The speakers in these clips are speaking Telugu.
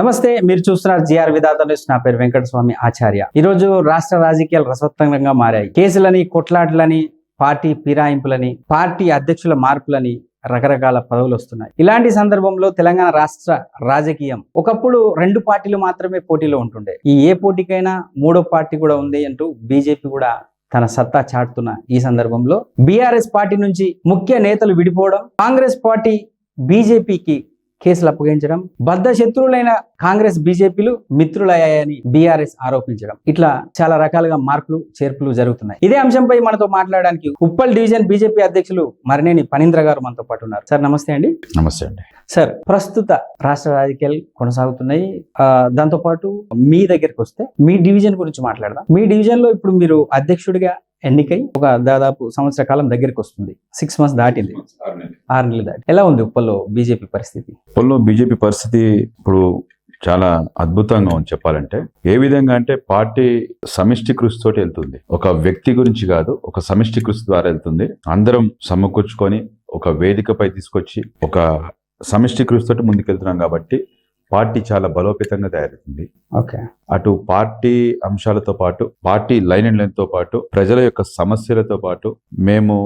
నమస్తే మీరు చూస్తున్నారు జిఆర్ విధాత న్యూస్. నా పేరు వెంకటస్వామి ఆచార్య. ఈరోజు రాష్ట్ర రాజకీయాలు రసవత్తంగా మారాయి. కేసులని కొట్లాటలని పార్టీ పిరాయింపులని పార్టీ అధ్యక్షుల మార్పులని రకరకాల పదవులు వస్తున్నాయి. ఇలాంటి సందర్భంలో తెలంగాణ రాష్ట్ర రాజకీయం ఒకప్పుడు రెండు పార్టీలు మాత్రమే పోటీలో ఉంటుండే. ఈ ఏ పోటీకైనా మూడో పార్టీ కూడా ఉంది అంటూ బీజేపీ కూడా తన సత్తా చాటుతున్న ఈ సందర్భంలో బీఆర్ఎస్ పార్టీ నుంచి ముఖ్య నేతలు విడిపోవడం కాంగ్రెస్ పార్టీ బీజేపీకి కేసులు అప్పగించడం బద్ద శత్రువులైన కాంగ్రెస్ బీజేపీలు మిత్రులయ్యాయని బీఆర్ఎస్ ఆరోపించడం. ఇట్లా చాలా రకాలుగా మార్పులు చేర్పులు జరుగుతున్నాయి. ఇదే అంశంపై మనతో మాట్లాడడానికి ఉప్పల్ డివిజన్ బీజేపీ అధ్యక్షులు మరినేని పనీంద్ర గారు మనతో పాటు ఉన్నారు. సార్ నమస్తే అండి. నమస్తే అండి. సార్ ప్రస్తుత రాష్ట్ర రాజకీయాలు కొనసాగుతున్నాయి. ఆ, దాంతోపాటు మీ దగ్గరికి వస్తే మీ డివిజన్ గురించి మాట్లాడదాం. మీ డివిజన్లో ఇప్పుడు మీరు అధ్యక్షుడిగా ఎన్నికై ఒక దాదాపు సంవత్సర కాలం దగ్గరికి వస్తుంది. సిక్స్ మంత్స్ దాటింది. ఆరు నెలలు దాటి. ఎలా ఉంది ఉప్పల్లో బీజేపీ పరిస్థితి? పొల్లో బీజేపీ పరిస్థితి ఇప్పుడు చాలా అద్భుతంగా ఉంది చెప్పాలంటే. ఏ విధంగా అంటే పార్టీ సమిష్టి కృషి తోటి వెళ్తుంది. ఒక వ్యక్తి గురించి కాదు ఒక సమిష్టి కృషి ద్వారా వెళ్తుంది. అందరం సమకూర్చుకొని ఒక వేదికపై తీసుకొచ్చి ఒక సమిష్టి కృషి తోటి ముందుకెళ్తున్నాం కాబట్టి పార్టీ చాలా బలోపేతంగా తయారవుతుంది. ఓకే. అటు పార్టీ అంశాలతో పాటు పార్టీ లైన్ అండ్ లైన్తో పాటు ప్రజల యొక్క సమస్యలతో పాటు మేము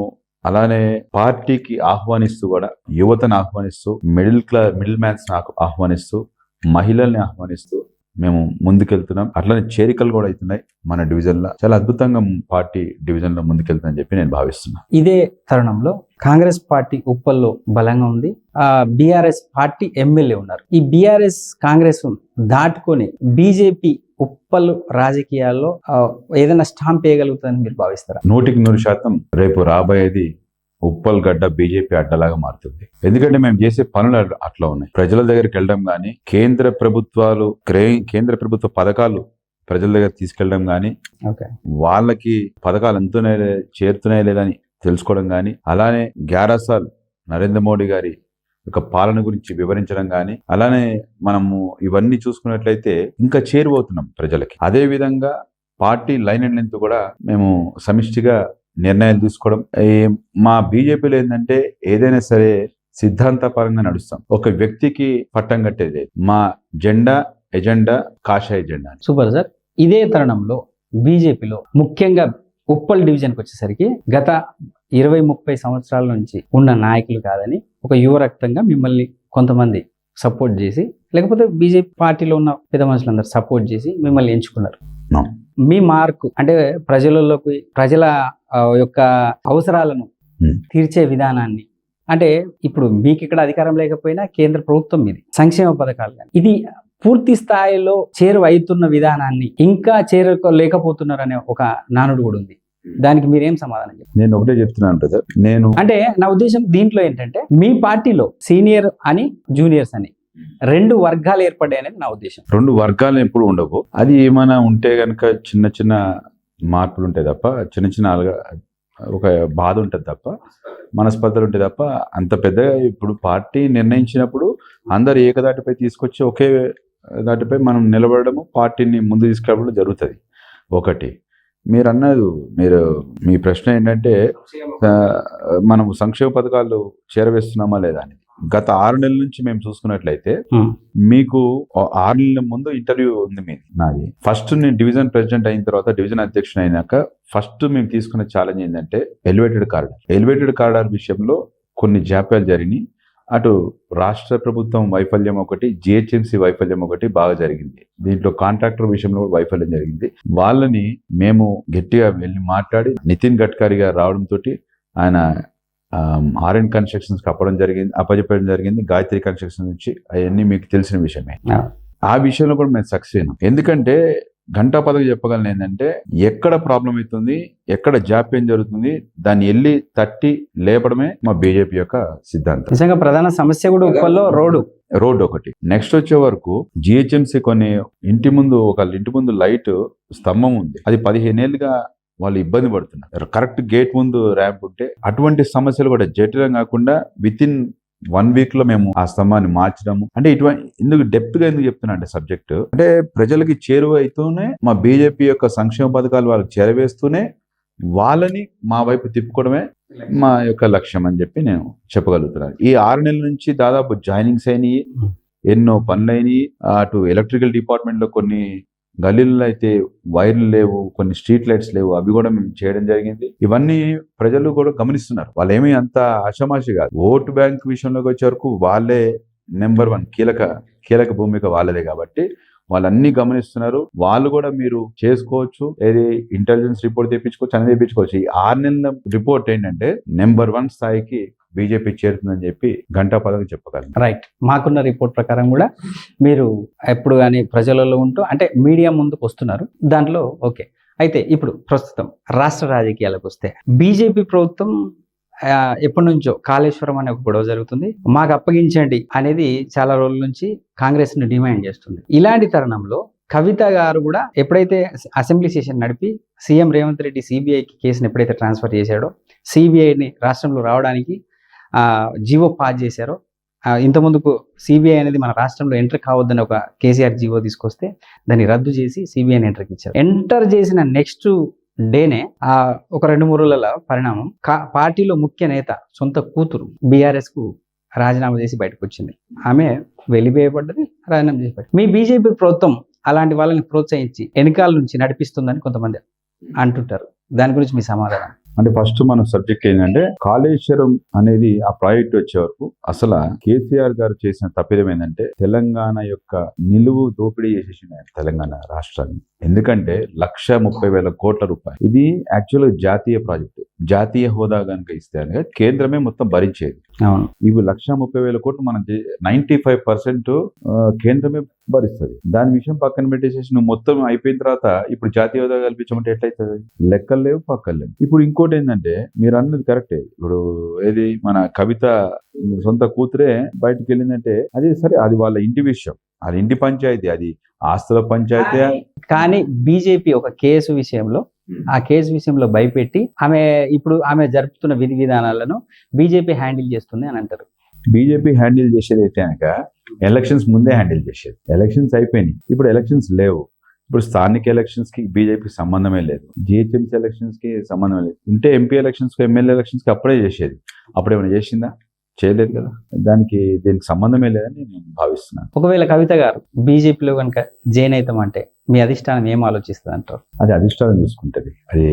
అలానే పార్టీకి ఆహ్వానిస్తూ కూడా యువతను ఆహ్వానిస్తూ మిడిల్ క్లాస్ మిడిల్ మ్యాన్స్ ఆహ్వానిస్తూ మహిళల్ని ఆహ్వానిస్తూ మేము ముందుకెళ్తున్నాం. అట్లనే చేరికలు కూడా అవుతున్నాయి మన డివిజన్లో చాలా అద్భుతంగా పార్టీ డివిజన్లో ముందుకెళ్తుందని చెప్పి నేను భావిస్తున్నాను ఇదే తరుణంలో కాంగ్రెస్ పార్టీ ఉప్పల్లో బలంగా ఉంది. ఆ బీఆర్ఎస్ పార్టీ ఎమ్మెల్యే ఉన్నారు. ఈ బీఆర్ఎస్ కాంగ్రెస్ దాటుకొని బీజేపీ ఉప్పల్ రాజకీయాల్లో ఏదైనా స్టాంప్ వేయగలుగుతుందని మీరు భావిస్తారా? నూటికి నూరు శాతం రేపు రాబోయేది ఉప్పల్ గడ్డ బీజేపీ అడ్డలాగా మారుతుంది. ఎందుకంటే మేము చేసే పనులు అట్ల- ఉన్నాయి. ప్రజల దగ్గరికి వెళ్ళడం కానీ కేంద్ర ప్రభుత్వాలు కేంద్ర ప్రభుత్వ పథకాలు ప్రజల దగ్గర తీసుకెళ్ళడం కానీ వాళ్ళకి పథకాలు లే- చేరుతున్నాయి లేదని తెలుసుకోవడం కానీ అలానే గ్యారసాల్ నరేంద్ర మోడీ గారి యొక్క పాలన గురించి వివరించడం కానీ అలానే మనము ఇవన్నీ చూసుకున్నట్లయితే ఇంకా చేరువవుతున్నాం ప్రజలకి. అదే విధంగా పార్టీ లైన్ అండ్ లెంత్ కూడా మేము సమిష్టిగా నిర్ణయాలు తీసుకోవడం. మా బీజేపీలో ఏంటంటే ఏదైనా సరే సిద్ధాంతపరంగా నడుస్తాం. ఒక వ్యక్తికి పట్టం కట్టేది మా జెండా ఎజెండా కాషాయ ఎజెండా అని. Super sir. ఇదే తరుణంలో బీజేపీలో ముఖ్యంగా ఉప్పల్ డివిజన్కి వచ్చేసరికి గత ఇరవై ముప్పై సంవత్సరాల నుంచి ఉన్న నాయకులు కాదని ఒక యువ రక్తంగా మిమ్మల్ని కొంతమంది సపోర్ట్ చేసి లేకపోతే బీజేపీ పార్టీలో ఉన్న పెద్ద మనుషులందరూ సపోర్ట్ చేసి మిమ్మల్ని ఎంచుకున్నారు. మీ మార్కు అంటే ప్రజలలోకి ప్రజల యొక్క అవసరాలను. తీర్చే విధానాన్ని అంటే ఇప్పుడు మీకు ఇక్కడ అధికారం లేకపోయినా కేంద్ర ప్రభుత్వం ఇది సంక్షేమ పథకాలు కానీ ఇది పూర్తి స్థాయిలో చేరువైతున్న విధానాన్ని ఇంకా చేరుకోలేకపోతున్నారనే ఒక నానుడు కూడా ఉంది దానికి మీరేం సమాధానం నేను ఒకటే చెప్తున్నాను బ్రదర్ నేను అంటే నా ఉద్దేశం దీంట్లో ఏంటంటే మీ పార్టీలో సీనియర్ అని జూనియర్స్ అని రెండు వర్గాలు ఏర్పడ్డాయి అనేది నా ఉద్దేశం. రెండు వర్గాలు ఎప్పుడు ఉండవు. అది ఏమైనా ఉంటే గనక చిన్న చిన్న మార్పులు ఉంటాయి తప్ప చిన్న చిన్న అలగా ఒక బాధ ఉంటుంది తప్ప మనస్పర్ధలు ఉంటాయి తప్ప అంత పెద్దగా ఇప్పుడు పార్టీ నిర్ణయించినప్పుడు అందరు ఏకదాటిపై తీసుకొచ్చి ఒకే దాటిపై మనం నిలబడము పార్టీని ముందు తీసుకెళ్ళడం జరుగుతుంది. ఒకటి. మీరు అన్నది మీరు మీ ప్రశ్న ఏంటంటే మనం సంక్షేమ పథకాలు చేరవేస్తున్నామా లేదా అని. గత ఆరు నెలల నుంచి మేము చూసుకున్నట్లయితే. మీకు ఆరు నెలల ముందు ఇంటర్వ్యూ ఉంది మీది నాది. ఫస్ట్ నేను డివిజన్ ప్రెసిడెంట్ అయిన తర్వాత డివిజన్ అధ్యక్షుడు అయినాక ఫస్ట్ మేము తీసుకున్న ఛాలెంజ్ ఏంటంటే ఎలివేటెడ్ కారిడార్. ఎలివేటెడ్ కారిడార్ విషయంలో కొన్ని జాప్యాలు జరిగినాయి. అటు రాష్ట్ర ప్రభుత్వం వైఫల్యం ఒకటి జిహెచ్ఎంసి వైఫల్యం ఒకటి బాగా జరిగింది. దీంట్లో కాంట్రాక్టర్ విషయంలో కూడా వైఫల్యం జరిగింది. వాళ్ళని మేము గట్టిగా వెళ్ళి మాట్లాడి నితిన్ గడ్కరీ గారు రావడంతో ఆయన ఆర్ అండ్ కన్స్ట్రక్షన్స్ అప్పడం జరిగింది అప్పచెప్పడం జరిగింది గాయత్రి కన్స్ట్రక్షన్ నుంచి అవన్నీ మీకు తెలిసిన విషయమే. ఆ. ఆ విషయంలో కూడా మేము సక్సెస్ అయినాం. ఎందుకంటే గంటా పదవి చెప్పగలను ఏంటంటే ఎక్కడ ప్రాబ్లం అవుతుంది ఎక్కడ జాప్యం జరుగుతుంది దాన్ని వెళ్ళి తట్టి లేపడమే మా బీజేపీ యొక్క సిద్ధాంతం. నిజంగా ప్రధాన సమస్య కూడా ఉప్పల్లో రోడ్డు. రోడ్ ఒకటి. నెక్స్ట్ వచ్చే వరకు జిహెచ్ఎంసీ కొన్ని ఇంటి ముందు ఒక ఇంటి ముందు లైట్ స్తంభం ఉంది. అది పదిహేనేళ్ళుగా వాళ్ళు ఇబ్బంది పడుతున్నారు. కరెక్ట్ గేట్ ముందు ర్యాంప్ ఉంటే అటువంటి సమస్యలు కూడా జటిలం కాకుండా విత్ ఇన్ వన్ వీక్లో మేము ఆ స్తంభాన్ని మార్చడము. అంటే ఇటువంటి ఎందుకు డెప్త్గా ఎందుకు చెప్తున్నా అంటే సబ్జెక్ట్. అంటే ప్రజలకి చేరువ అవుతూనే మా బీజేపీ యొక్క సంక్షేమ పథకాలు వాళ్ళకి చేరవేస్తూనే వాళ్ళని మా వైపు తిప్పుకోవడమే మా యొక్క లక్ష్యం అని చెప్పి నేను చెప్పగలుగుతున్నాను ఈ ఆరు నెలల నుంచి దాదాపు జాయినింగ్స్ అయినాయి. ఎన్నో పనులైనవి అటు ఎలక్ట్రికల్ డిపార్ట్మెంట్లో కొన్ని గల్లీల్లో అయితే వైర్లు లేవు కొన్ని స్ట్రీట్ లైట్స్ లేవు అవి కూడా మేము చేయడం జరిగింది. ఇవన్నీ ప్రజలు కూడా గమనిస్తున్నారు. వాళ్ళు ఏమీ అంత ఆషమాషి కాదు. ఓటు బ్యాంక్ విషయంలోకి వచ్చే వరకు వాళ్ళే నెంబర్ వన్ కీలక కీలక భూమిక వాళ్ళదే కాబట్టి వాళ్ళన్నీ గమనిస్తున్నారు. వాళ్ళు కూడా మీరు చేసుకోవచ్చు. ఏది ఇంటెలిజెన్స్ రిపోర్ట్ తెప్పించుకోవచ్చు అని తెప్పించుకోవచ్చు. ఈ ఆరు నెలల రిపోర్ట్ ఏంటంటే నెంబర్ వన్ స్థాయికి బీజేపీ చేరుతుందని చెప్పి గంటా పదవి చెప్పగలను. రైట్ మాకున్న రిపోర్ట్ ప్రకారం కూడా మీరు ఎప్పుడు కానీ ప్రజలలో ఉంటూ అంటే మీడియా ముందుకు వస్తున్నారు. దాంట్లో ఓకే. అయితే ఇప్పుడు ప్రస్తుతం రాష్ట్ర రాజకీయాలకు వస్తే బీజేపీ ప్రభుత్వం ఎప్పటి నుంచో కాళేశ్వరం అనే ఒక గొడవ జరుగుతుంది. మాకు అప్పగించండి అనేది చాలా రోజుల నుంచి కాంగ్రెస్ని డిమాండ్ చేస్తుంది. ఇలాంటి తరుణంలో కవిత గారు కూడా ఎప్పుడైతే అసెంబ్లీ సెషన్ నడిపి సీఎం రేవంత్ రెడ్డి సిబిఐకి కేసును ఎప్పుడైతే ట్రాన్స్ఫర్ చేశాడో సిబిఐని రాష్ట్రంలో రావడానికి జీవో పాస్ చేశారో. ఆ, ఇంతకుముందుకు సిబిఐ అనేది మన రాష్ట్రంలో ఎంటర్ కావద్దని ఒక కేసీఆర్ జీవో తీసుకొస్తే దాన్ని రద్దు చేసి సిబిఐని ఎంటర్కి ఇచ్చారు. ఎంటర్ చేసిన నెక్స్ట్ డేనే ఆ ఒక రెండు మూడు రోజుల పరిణామం కా- పార్టీలో ముఖ్య నేత సొంత కూతురు బీఆర్ఎస్కు రాజీనామా చేసి బయటకు వచ్చింది ఆమె వెళ్ళిపోయబడ్డది రాజీనామా చేసి బయట మీ బీజేపీ ప్రభుత్వం అలాంటి వాళ్ళని ప్రోత్సహించి వెనకాల నుంచి నడిపిస్తుందని కొంతమంది అంటుంటారు. దాని గురించి మీ సమాధానం? అంటే ఫస్ట్ మన సబ్జెక్ట్ ఏంటంటే కాళేశ్వరం అనేది ఆ ప్రాజెక్ట్ వచ్చే వరకు అసలు కేసీఆర్ గారు చేసిన తప్పిదం ఏంటంటే తెలంగాణ యొక్క నిలువు దోపిడీ చేసేసిన తెలంగాణ రాష్ట్రాన్ని. ఎందుకంటే లక్ష ముప్పై వేల కోట్ల రూపాయలు. ఇది యాక్చువల్ జాతీయ ప్రాజెక్ట్ జాతీయ హోదా కనుక ఇస్తే కనుక కేంద్రమే మొత్తం భరించేది. అవును. ఇవి లక్ష ముప్పై వేల కోట్లు మన నైన్టీ ఫైవ్ పర్సెంట్ కేంద్రమే భరిస్తుంది. దాని విషయం పక్కన పెట్టేసేసి నువ్వు మొత్తం అయిపోయిన తర్వాత ఇప్పుడు జాతీయ హోదా కల్పించమంటే ఎట్లయితుంది? లెక్కలు లేవు పక్కలు లేవు. ఇప్పుడు ఇంకోటి ఏంటంటే మీరు అన్నది కరెక్టే. ఇప్పుడు ఏది మన కవిత సొంత కూతురే బయటకు వెళ్ళిందంటే అది సరే అది వాళ్ళ ఇంటి విషయం. అది ఇంటి పంచాయతీ అది ఆస్తుల పంచాయతీ. కానీ బీజేపీ ఒక కేసు విషయంలో ఆ కేసు విషయంలో భయపెట్టి ఆమె ఇప్పుడు ఆమె జరుపుతున్న విధి విధానాలను బీజేపీ హ్యాండిల్ చేస్తుంది అని అంటారు. బీజేపీ హ్యాండిల్ చేసేది అయితే కనుక ఎలక్షన్స్ ముందే హ్యాండిల్ చేసేది. ఎలక్షన్స్ అయిపోయినాయి. ఇప్పుడు ఎలక్షన్స్ లేవు. ఇప్పుడు స్థానిక ఎలక్షన్స్కి బీజేపీ సంబంధమే లేదు. జిహెచ్ఎంసీ ఎలక్షన్స్కి సంబంధమే లేదు. ఉంటే ఎంపీ ఎలక్షన్స్కి ఎమ్మెల్యే ఎలక్షన్స్కి అప్పుడే చేసేది. అప్పుడు ఏమైనా చేసిందా? చేయలేదు కదా. దానికి దీనికి సంబంధమే లేదని నేను భావిస్తున్నాను. ఒకవేళ కవిత గారు బీజేపీలో కనుక జైన్ అవుతామంటే మీ అధిష్టానం ఏం ఆలోచిస్తుంది అంటారు? అది అధిష్టానం చూసుకుంటది. అది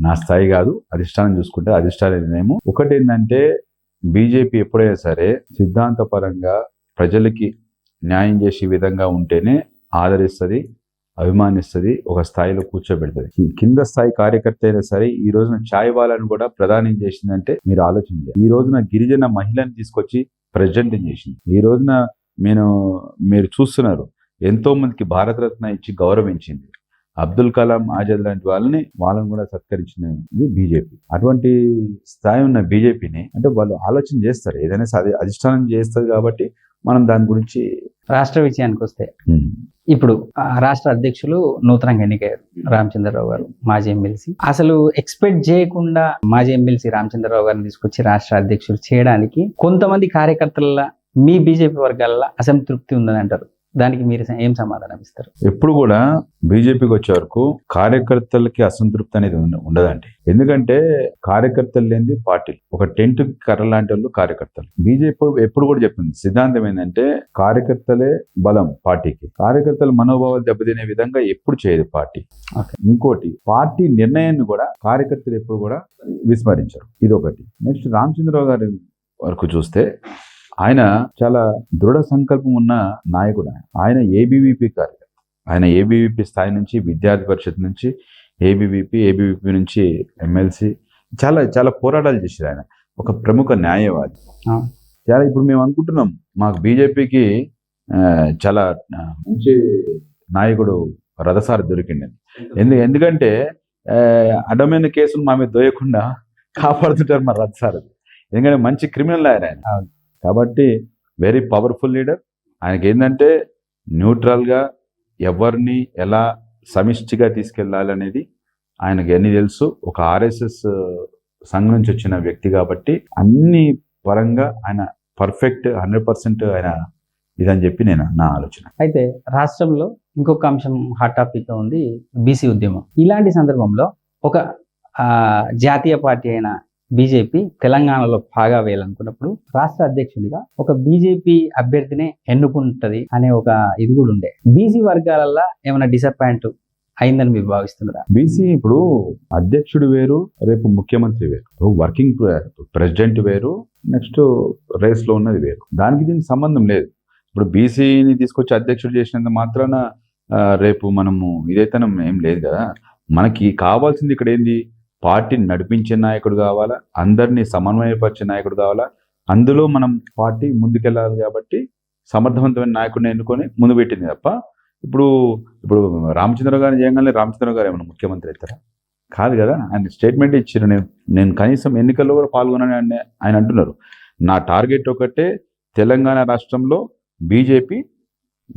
నా స్థాయి కాదు అధిష్టానం చూసుకుంటే అధిష్టానం ఏమో. ఒకటి ఏంటంటే బీజేపీ ఎప్పుడైనా సరే సిద్ధాంతపరంగా ప్రజలకి న్యాయం చేసే విధంగా ఉంటేనే ఆదరిస్తుంది అభిమానిస్తుంది ఒక స్థాయిలో కూర్చోబెడుతుంది. కింద స్థాయి కార్యకర్త అయినా సరే ఈ రోజున ఛాయ్ వాళ్ళని కూడా ప్రధానం చేసిందంటే మీరు ఆలోచించాలి ఈ రోజున గిరిజన మహిళని తీసుకొచ్చి ప్రజెంట్ చేసింది. ఈ రోజున నేను మీరు చూస్తున్నారు ఎంతో మందికి భారతరత్న ఇచ్చి గౌరవించింది. అబ్దుల్ కలాం ఆజాద్ లాంటి వాళ్ళని వాళ్ళని కూడా సత్కరించినది బీజేపీ. అటువంటి స్థాయి ఉన్న బీజేపీని అంటే వాళ్ళు ఆలోచన చేస్తారు. ఏదైనా అధిష్టానం చేస్తుంది కాబట్టి మనం దాని గురించి రాష్ట్ర విషయానికి వస్తే ఇప్పుడు ఆ, రాష్ట్ర అధ్యక్షులు నూతనంగా ఎన్నికయ్యారు రామచంద్రరావు గారు మాజీ ఎమ్మెల్సీ. అసలు ఎక్స్పెక్ట్ చేయకుండా మాజీ ఎమ్మెల్సీ రామచంద్రరావు గారిని తీసుకొచ్చి రాష్ట్ర అధ్యక్షులు చేయడానికి కొంతమంది కార్యకర్తల మీ బీజేపీ వర్గాల అసంతృప్తి ఉందని అంటారు. దానికి మీరు ఏం సమాధానం ఇస్తారు? ఎప్పుడు కూడా బీజేపీకి వచ్చే వరకు కార్యకర్తలకి అసంతృప్తి అనేది ఉండ- ఉండదండి. ఎందుకంటే కార్యకర్తలు లేనిది పార్టీలు ఒక టెంట్ కర్ర లాంటి వాళ్ళు కార్యకర్తలు. బీజేపీ ఎప్పుడు కూడా చెప్తుంది సిద్ధాంతం ఏంటంటే కార్యకర్తలే బలం పార్టీకి. కార్యకర్తల మనోభావాలు దెబ్బతినే విధంగా ఎప్పుడు చేయదు పార్టీ. ఇంకోటి పార్టీ నిర్ణయాన్ని కూడా కార్యకర్తలు ఎప్పుడు కూడా విస్మరించరు. ఇది ఒకటి నెక్స్ట్ రామచంద్రరావు గారి వరకు చూస్తే ఆయన చాలా దృఢ సంకల్పం ఉన్న నాయకుడు ఆయన. ఆయన ఏబీవీపీ కార్యకర్త ఆయన ఏబీవీపీ స్థాయి నుంచి విద్యార్థి పరిషత్ నుంచి ఏబీవీపీ ఏబీవీపీ నుంచి ఎమ్మెల్సీ చాలా చాలా పోరాటాలు చేశారు ఆయన. ఒక ప్రముఖ న్యాయవాది. చాలా ఇప్పుడు మేము అనుకుంటున్నాం మాకు బీజేపీకి చాలా మంచి నాయకుడు రథసారి దొరికిండని. ఎందు ఎందుకంటే ఆ, అడ్డమైన కేసులు మా మీద దోయకుండా కాపాడుతుంటారు మా రథసారి ఎందుకంటే మంచి క్రిమినల్ ఆయన. అవును. కాబట్టి వెరీ పవర్ఫుల్ లీడర్. ఆయనకి ఏంటంటే న్యూట్రల్గా ఎవరిని ఎలా సమిష్టిగా తీసుకెళ్ళాలి అనేది ఆయనకి అన్ని తెలుసు. ఒక ఆర్ఎస్ఎస్ సంఘం నుంచి వచ్చిన వ్యక్తి కాబట్టి అన్ని పరంగా ఆయన పర్ఫెక్ట్ హండ్రెడ్ పర్సెంట్ ఆయన ఇదని చెప్పి నేను నా ఆలోచన. అయితే రాష్ట్రంలో ఇంకొక అంశం హాట్ టాపిక్గా ఉంది బీసీ ఉద్యమం. ఇలాంటి సందర్భంలో ఒక జాతీయ పార్టీ అయిన బీజేపీ తెలంగాణలో బాగా వేయాలనుకున్నప్పుడు రాష్ట్ర అధ్యక్షుడిగా ఒక బీజేపీ అభ్యర్థినే ఎన్నుకుంటది అనే ఒక ఇది కూడా ఉండే. బీసీ వర్గాలల్లో ఏమైనా డిసప్పాయింట్ అయిందని మీరు భావిస్తున్నారా? బీసీ ఇప్పుడు అధ్యక్షుడు వేరు రేపు ముఖ్యమంత్రి వేరు. వర్కింగ్ ప్రెసిడెంట్ వేరు నెక్స్ట్ రేస్లో ఉన్నది వేరు. దానికి దీనికి సంబంధం లేదు. ఇప్పుడు బీసీని తీసుకొచ్చి అధ్యక్షుడు చేసినంత మాత్రాన రేపు మనము ఇదైతే ఏం లేదు కదా. మనకి కావాల్సింది ఇక్కడ ఏంది? పార్టీని నడిపించే నాయకుడు కావాలా? అందరినీ సమన్వయపరిచే నాయకుడు కావాలా? అందులో మనం పార్టీ ముందుకెళ్ళాలి కాబట్టి సమర్థవంతమైన నాయకుడిని ఎన్నుకొని ముందు పెట్టింది తప్ప ఇప్పుడు ఇప్పుడు రామచంద్ర గారిని చేయగానే రామచంద్ర గారు ఏమైనా ముఖ్యమంత్రి అవుతారా? కాదు కదా ఆయన స్టేట్మెంట్ ఇచ్చారు. నేను నేను కనీసం ఎన్నికల్లో కూడా పాల్గొనని ఆయన ఆయన అంటున్నారు. నా టార్గెట్ ఒకటే తెలంగాణ రాష్ట్రంలో బీజేపీ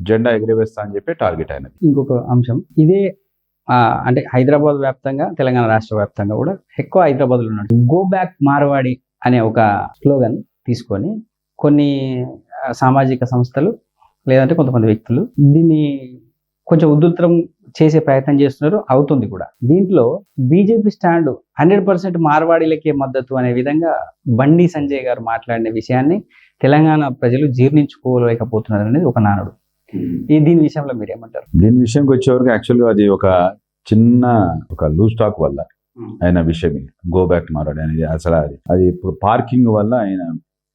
జెండా ఎగరవేస్తా అని చెప్పి టార్గెట్ అయినది ఇంకొక అంశం. ఇదే అంటే హైదరాబాద్ వ్యాప్తంగా తెలంగాణ రాష్ట్ర వ్యాప్తంగా కూడా ఎక్కువ హైదరాబాద్లో ఉన్నాడు గో బ్యాక్ మార్వాడి అనే ఒక స్లోగన్ తీసుకొని కొన్ని సామాజిక సంస్థలు లేదంటే కొంతమంది వ్యక్తులు దీన్ని కొంచెం ఉధృతం చేసే ప్రయత్నం చేస్తున్నారు అవుతుంది కూడా. దీంట్లో బీజేపీ స్టాండ్ హండ్రెడ్ పర్సెంట్ మార్వాడీలకే మద్దతు అనే విధంగా బండి సంజయ్ గారు మాట్లాడిన విషయాన్ని తెలంగాణ ప్రజలు జీర్ణించుకోలేకపోతున్నారు అనేది ఒక నానుడు. ఈ దీని విషయంలో మీరు ఏమంటారు? దీని విషయంకి వచ్చేవరకు యాక్చువల్గా అది ఒక చిన్న ఒక లూజ్ టాక్ వల్ల ఆయన విషయం గో బ్యాక్ మారాడు అనేది అసలు అది. అది పార్కింగ్ వల్ల ఆయన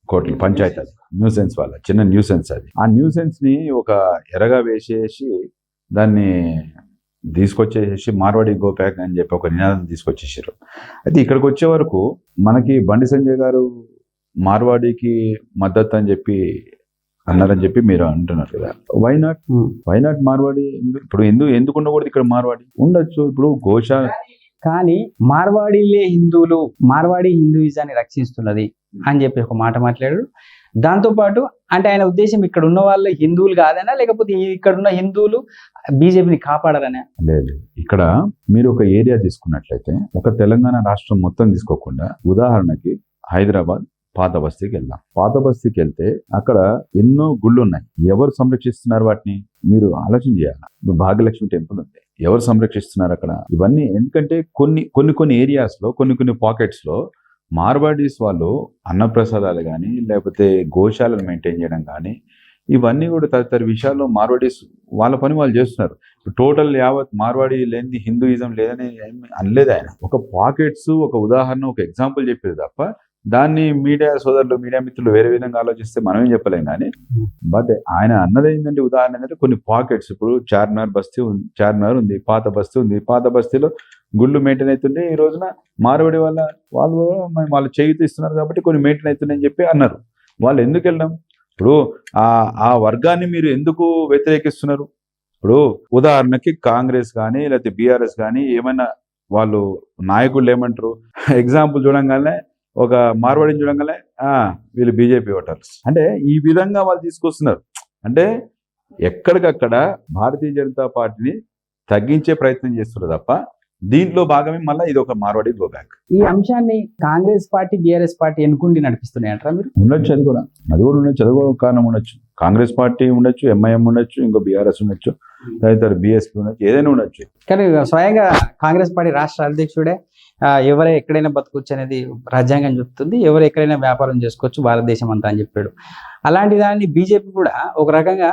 కోట్ల పంచాయతీ అది. న్యూసెన్స్ వల్ల చిన్న న్యూసెన్స్ అది. ఆ న్యూసెన్స్ని ఒక ఎరగా వేసేసి దాన్ని తీసుకొచ్చేసి మార్వాడి గో బ్యాక్ అని చెప్పి ఒక నినాదం తీసుకొచ్చేసారు అయితే ఇక్కడికి వచ్చే వరకు మనకి బండి సంజయ్ గారు మార్వాడికి మద్దతు అని చెప్పి అన్నారని చెప్పి మీరు అంటున్నారు కదా. Why not why not Marwadi ఇప్పుడు ఎందుకు ఎందుకు ఉండకూడదు ఇక్కడ మార్వాడి ఉండొచ్చు ఇప్పుడు ఘోష కానీ మార్వాడీలే హిందువులు మార్వాడి హిందూయిజాన్ని రక్షిస్తున్నది అని చెప్పి ఒక మాట మాట్లాడాడు. దాంతోపాటు అంటే ఆయన ఉద్దేశం ఇక్కడ ఉన్న వాళ్ళు హిందువులు కాదనా లేకపోతే ఇక్కడ ఉన్న హిందువులు బీజేపీని కాపాడారనే లేదు. ఇక్కడ మీరు ఒక ఏరియా తీసుకున్నట్లయితే ఒక తెలంగాణ రాష్ట్రం మొత్తం తీసుకోకుండా ఉదాహరణకి హైదరాబాద్ పాత బస్తీకి వెళ్దాం. పాత బస్తీకి వెళ్తే అక్కడ ఎన్నో గుళ్ళు ఉన్నాయి ఎవరు సంరక్షిస్తున్నారు వాటిని? మీరు ఆలోచన చేయాలి. భాగ్యలక్ష్మి టెంపుల్ ఉంది. ఎవరు సంరక్షిస్తున్నారు అక్కడ? ఇవన్నీ ఎందుకంటే కొన్ని కొన్ని కొన్ని ఏరియాస్లో కొన్ని కొన్ని పాకెట్స్లో మార్వాడీస్ వాళ్ళు అన్నప్రసాదాలు కానీ లేకపోతే గోశాలను మెయింటైన్ చేయడం కానీ ఇవన్నీ కూడా తదితర విషయాల్లో మార్వాడీస్ వాళ్ళ పని వాళ్ళు చేస్తున్నారు. టోటల్ యావత్ మార్వాడి లేనిది హిందూయిజం లేదని ఏమీ అనలేదు ఆయన. ఒక పాకెట్స్ ఒక ఉదాహరణ ఒక ఎగ్జాంపుల్ చెప్పేది తప్ప దాన్ని మీడియా సోదరులు మీడియా మిత్రులు వేరే విధంగా ఆలోచిస్తే మనమేం చెప్పలేం కానీ Hmm. బట్ ఆయన అన్నది ఏంటంటే ఉదాహరణ ఏంటంటే కొన్ని పాకెట్స్ ఇప్పుడు చార్మినార్ బస్తీ ఉంది చార్మినార్ ఉంది పాత బస్తీ ఉంది. పాత బస్తీలో గుళ్ళు మెయింటైన్ అవుతుంటే ఈ రోజున మార్వాడి వాళ్ళ వాళ్ళు వాళ్ళు చేయుత ఇస్తున్నారు కాబట్టి కొన్ని మెయింటైన్ అవుతున్నాయని చెప్పి అన్నారు. వాళ్ళు ఎందుకు వెళ్ళడం? ఇప్పుడు ఆ ఆ వర్గాన్ని మీరు ఎందుకు వ్యతిరేకిస్తున్నారు? ఇప్పుడు ఉదాహరణకి కాంగ్రెస్ కానీ లేకపోతే బీఆర్ఎస్ కానీ ఏమైనా వాళ్ళు నాయకులు ఏమంటారు? ఎగ్జాంపుల్ చూడంగానే ఒక మార్వాడిని చూడంగానే ఆ వీళ్ళు బీజేపీ ఓటర్స్ అంటే ఈ విధంగా వాళ్ళు తీసుకొస్తున్నారు. అంటే ఎక్కడికక్కడ భారతీయ జనతా పార్టీని తగ్గించే ప్రయత్నం చేస్తున్నారు తప్ప దీంట్లో భాగమే మళ్ళీ ఇది ఒక మార్వాడి గో బ్యాక్. ఈ అంశాన్ని కాంగ్రెస్ పార్టీ బీఆర్ఎస్ పార్టీ ఎన్నుకుండి నడిపిస్తున్నాయంటారా మీరు? ఉండొచ్చు అది కూడా. అది కూడా ఉండొచ్చు. అది కూడా కారణం ఉండొచ్చు. కాంగ్రెస్ పార్టీ ఉండొచ్చు ఎంఐఎం ఉండొచ్చు ఇంకో బీఆర్ఎస్ ఉండొచ్చు. తదితర బీఎస్పీ ఉండొచ్చు ఏదైనా ఉండొచ్చు. కానీ స్వయంగా కాంగ్రెస్ పార్టీ రాష్ట్ర అధ్యక్షుడే ఎవరే ఎక్కడైనా బతకొచ్చు అనేది రాజ్యాంగం చెప్తుంది ఎవరు ఎక్కడైనా వ్యాపారం చేసుకోవచ్చు భారతదేశం అంతా అని చెప్పాడు. అలాంటి దాన్ని బీజేపీ కూడా ఒక రకంగా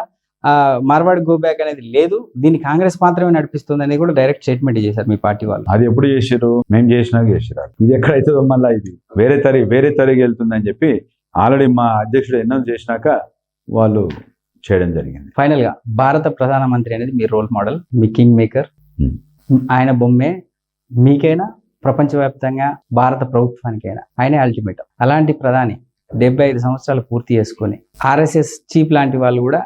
మార్వాడి గో బ్యాక్ అనేది లేదు దీన్ని కాంగ్రెస్ మాత్రమే నడిపిస్తుంది అనేది కూడా డైరెక్ట్ స్టేట్మెంట్ చేశారు మీ పార్టీ వాళ్ళు. అది ఎప్పుడు చేసారు మేము చేసినాక చేసిరు ఇది ఎక్కడైతుందో మళ్ళీ ఇది? వేరే తరి వేరే తరిగి వెళ్తుందని చెప్పి ఆల్రెడీ మా అధ్యక్షుడు అనౌన్స్ చేసినాక వాళ్ళు చేయడం జరిగింది. ఫైనల్గా భారత ప్రధానమంత్రి అనేది మీ రోల్ మోడల్ మీ కింగ్ మేకర్ Hmm. ఆయన బొమ్మే మీకైనా ప్రపంచవ్యాప్తంగా భారత ప్రభుత్వానికైనా ఆయనే అల్టిమేట్ అలాంటి ప్రధాని డెబ్బై ఐదు సంవత్సరాలు పూర్తి చేసుకొని ఆర్ఎస్ఎస్ చీఫ్ లాంటి వాళ్ళు కూడా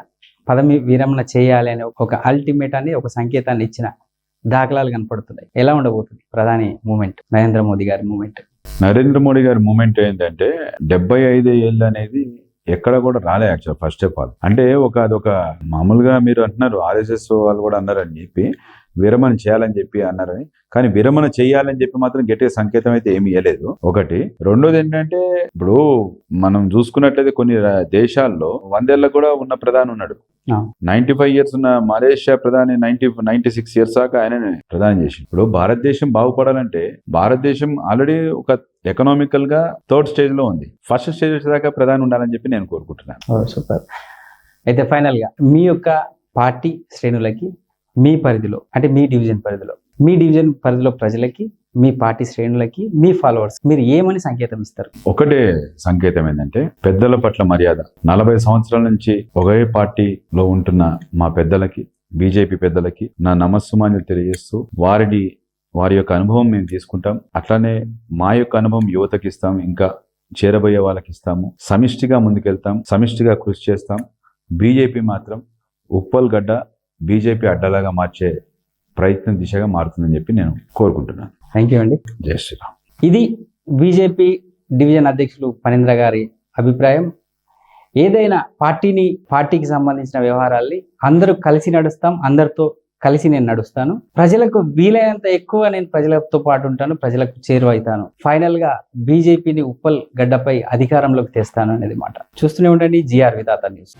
పదవి విరమణ చేయాలి అనే ఒక అల్టిమేట్ అని ఒక సంకేతాన్ని ఇచ్చిన దాఖలాలు కనపడుతున్నాయి. ఎలా ఉండబోతుంది ప్రధాని మూమెంట్ నరేంద్ర మోదీ గారి మూమెంట్? నరేంద్ర మోడీ గారి మూమెంట్ ఏంటంటే డెబ్బై ఐదు ఏళ్ళు అనేది ఎక్కడ కూడా రాలే యాక్చువల్ ఫస్ట్ ఆఫ్ ఆల్ అంటే ఒక అదొక మామూలుగా మీరు అంటున్నారు ఆర్ఎస్ఎస్ వాళ్ళు కూడా అన్నారని చెప్పి. విరమణ చేయాలని చెప్పి అన్నారని. కానీ విరమణ చేయాలని చెప్పి మాత్రం గట్టిగా సంకేతం అయితే ఏమి ఇవ్వలేదు ఒకటి. రెండోది ఏంటంటే ఇప్పుడు మనం చూసుకున్నట్లయితే కొన్ని దేశాల్లో వందేళ్ళకు కూడా ఉన్న ప్రధాని ఉన్నాడు. నైన్టీ ఫైవ్ ఇయర్స్ ఉన్న మలేషియా ప్రధాని నైన్టీ నైన్టీ సిక్స్ ఇయర్స్ దాకా ఆయన ప్రధాని చేసి ఇప్పుడు భారతదేశం బాగుపడాలంటే భారతదేశం ఆల్రెడీ ఒక ఎకనామికల్గా థర్డ్ స్టేజ్లో ఉంది. ఫస్ట్ స్టేజ్ వచ్చేదాకా ప్రధాని ఉండాలని చెప్పి నేను కోరుకుంటున్నాను. సూపర్. అయితే ఫైనల్గా మీ యొక్క పార్టీ శ్రేణులకి మీ పరిధిలో అంటే మీ డివిజన్ పరిధిలో మీ డివిజన్ పరిధిలో ప్రజలకి మీ పార్టీ శ్రేణులకి మీ ఫాలోవర్స్ మీరు ఏమని సంకేతం ఇస్తారు? ఒకటే సంకేతం ఏంటంటే పెద్దల పట్ల మర్యాద. నలభై సంవత్సరాల నుంచి ఒకే పార్టీలో ఉంటున్న మా పెద్దలకి బీజేపీ పెద్దలకి నా నమస్సుమాన్యులు తెలియజేస్తూ వారిని వారి యొక్క అనుభవం మేము తీసుకుంటాం. అట్లానే మా యొక్క అనుభవం యువతకి ఇస్తాం. ఇంకా చేరబోయే వాళ్ళకి ఇస్తాము. సమిష్టిగా ముందుకెళ్తాం. సమిష్టిగా కృషి చేస్తాం. బీజేపీ మాత్రం ఉప్పల్గడ్డ బీజేపీ అడ్డలాగా మార్చే ప్రయత్నం దిశగా మారుతుందని చెప్పి నేను కోరుకుంటున్నాను. థ్యాంక్ యూ అండి. జై శ్రీరామ్. ఇది బీజేపీ డివిజన్ అధ్యక్షులు పనీంద్ర గారి అభిప్రాయం. ఏదైనా పార్టీని పార్టీకి సంబంధించిన వ్యవహారాల్ని అందరూ కలిసి నడుస్తాం అందరితో కలిసి నేను నడుస్తాను. ప్రజలకు వీలైనంత ఎక్కువ నేను ప్రజలతో పాటు ఉంటాను ప్రజలకు చేరువైతాను ఫైనల్గా బీజేపీని ఉప్పల్ గడ్డపై అధికారంలోకి తెస్తాను అనేది మాట. చూస్తూనే ఉండండి జిఆర్ విధాత న్యూస్.